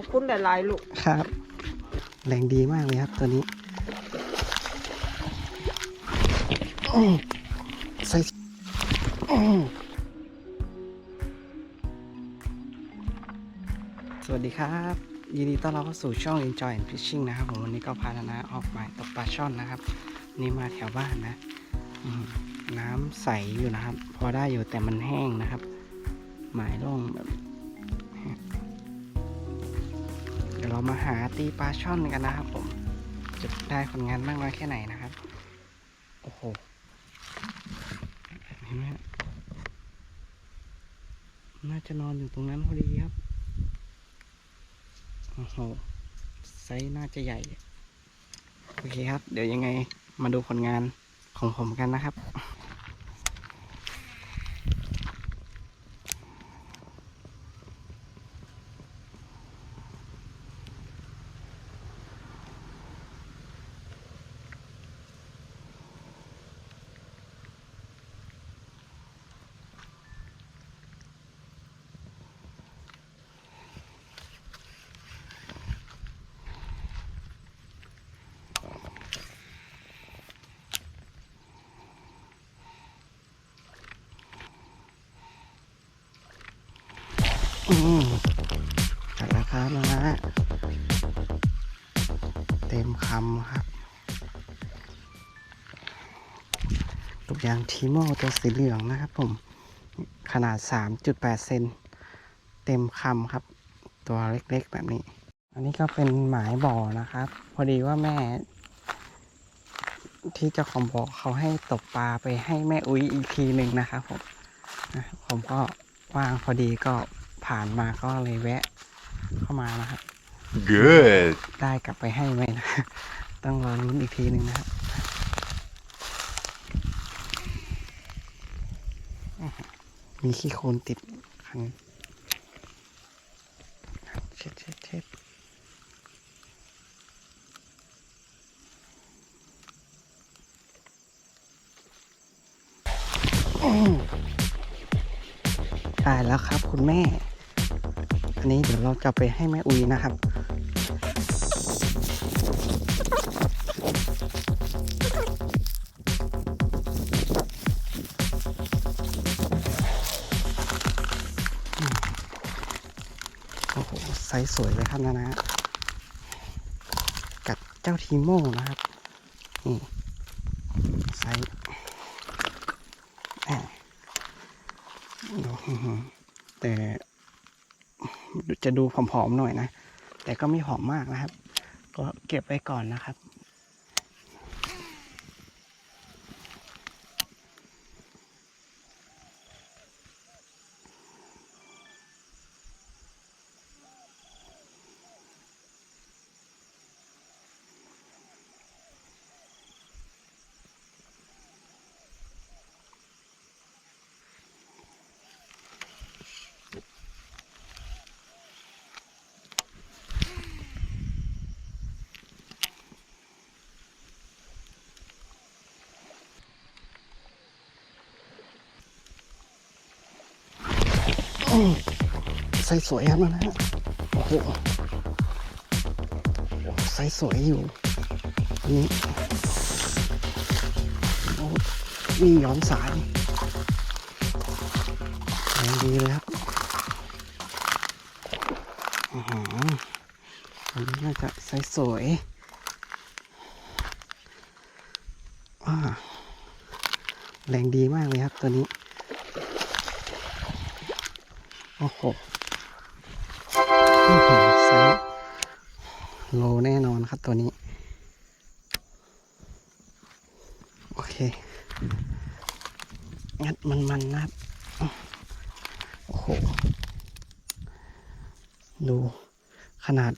อบคุณหลายๆลูกครับแรงดีมากเลยครับตัวนี้ใส่สวัสดีครับ ยินดีต้อนรับเข้าสู่ช่อง Enjoy and Fishing นะครับผมวันนี้ก็พานานะออกหมายตกปลาช่อนนะครับ นี่มาแถวบ้านนะน้ำใสอยู่นะครับ พอได้อยู่แต่มันแห้งนะครับ หมายร่องแบบ ยวเรามาหาตีปลาช่อนกันนะครับ ผม จะได้ผลงานมากน้อยแค่ไหนนะครับ โอ้โหเห็นไหมฮะน่าจะนอนอยู่ตรงนั้นพอดีครับ โอ้โห ไซส์น่าจะใหญ่ โอเคครับ เดี๋ยวยังไงมาดูผลงานของผมกันนะครับ จัดราคามานะเต็มคำครับลูกยางทีโมตัวสีเหลืองนะครับผม ขนาด 3.8 เซนเต็มคำครับ ตัวเล็กๆแบบนี้ อันนี้ก็เป็นหมายบ่อนะครับ พอดีว่าแม่ ที่เจ้าของบ่อเขาให้ตกปลาไปให้แม่อุ้ยอีกทีหนึ่งนะครับผมผมก็ว่างพอดีก็ ผ่านมาก็เลยแวะเข้ามานะครับ Good. ได้กลับไปให้ไหมนะ ต้องรอลุ้นอีกทีหนึ่งนะครับอื้อหือมีขี้โคลนติดคันเช็ดเช็ดเช็ดอื้อได้แล้วครับคุณแม่ อันนี้เดี๋ยวเราจะไปให้แม่อุยนะครับ โอ้โหไซส์สวยเลยครับนะนะ กับเจ้าทีโม่นะครับ นี่ไซส์แอะแต่ จะดูผอมๆหน่อยนะ แต่ก็ไม่ผอมมากนะครับ ก็เก็บไว้ก่อนนะครับ ไซส์สวยครับนะฮะโอ้โหไซส์สวยอยู่อันนี้โอ้มีย้อนสายแรงดีเลยครับอือหืออันนี้น่าจะไซส์สวยอ่าแรงดีมากเลยครับตัวนี้ โอ้โหอื้อหือไซส์โลแน่นอนครับตัวนี้ โอเค งัดมันๆนะครับโอ้โห ดูขนาด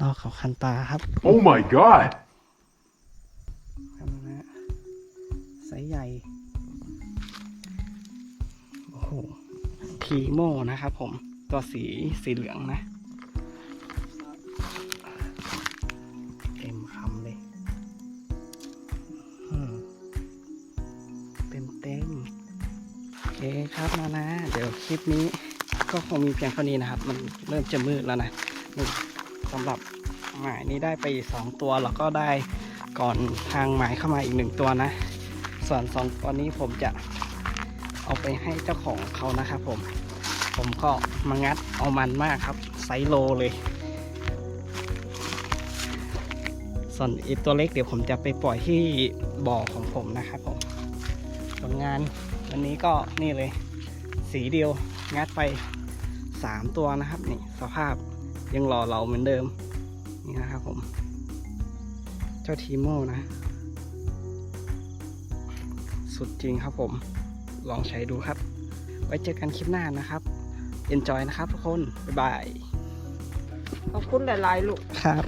ลอกเขาคันตาครับ Oh my god. ครับนะฮะไซส์ใหญ่ ทีโมนะครับผมตัวสีสีเหลืองนะเต็มคำเลยเต็มเต็มโอเคครับนะนะ เดี๋ยวคลิปนี้ก็คงมีเพียงเท่านี้นะครับ มันเริ่มจะมืดแล้วนะนี่สำหรับหมายนี้ได้ไปสองตัวแล้วก็ได้ก่อนทางหมายเข้ามาอีกหนึ่งตัวนะ ส่วนสองตัวนี้ผมจะ เอาไปให้เจ้าของเขานะครับผม ผมก็มางัดเอามันมากครับไซโลเลย ส่วนอีกตัวเล็กเดี๋ยวผมจะไปปล่อยที่บ่อของผมนะครับผมผลงานวันนี้ก็นี่เลย สีเดียวงัดไป 3 ตัวนะครับนี่สภาพยังหล่อเหลาเหมือนเดิมนี่นะครับผม เจ้าทีโม่นะ สุดจริงครับผม ลองใช้ดูครับ ไว้เจอกันคลิปหน้านะครับ enjoy นะครับทุกคน บ๊ายบาย ขอบคุณหลายๆลูกครับ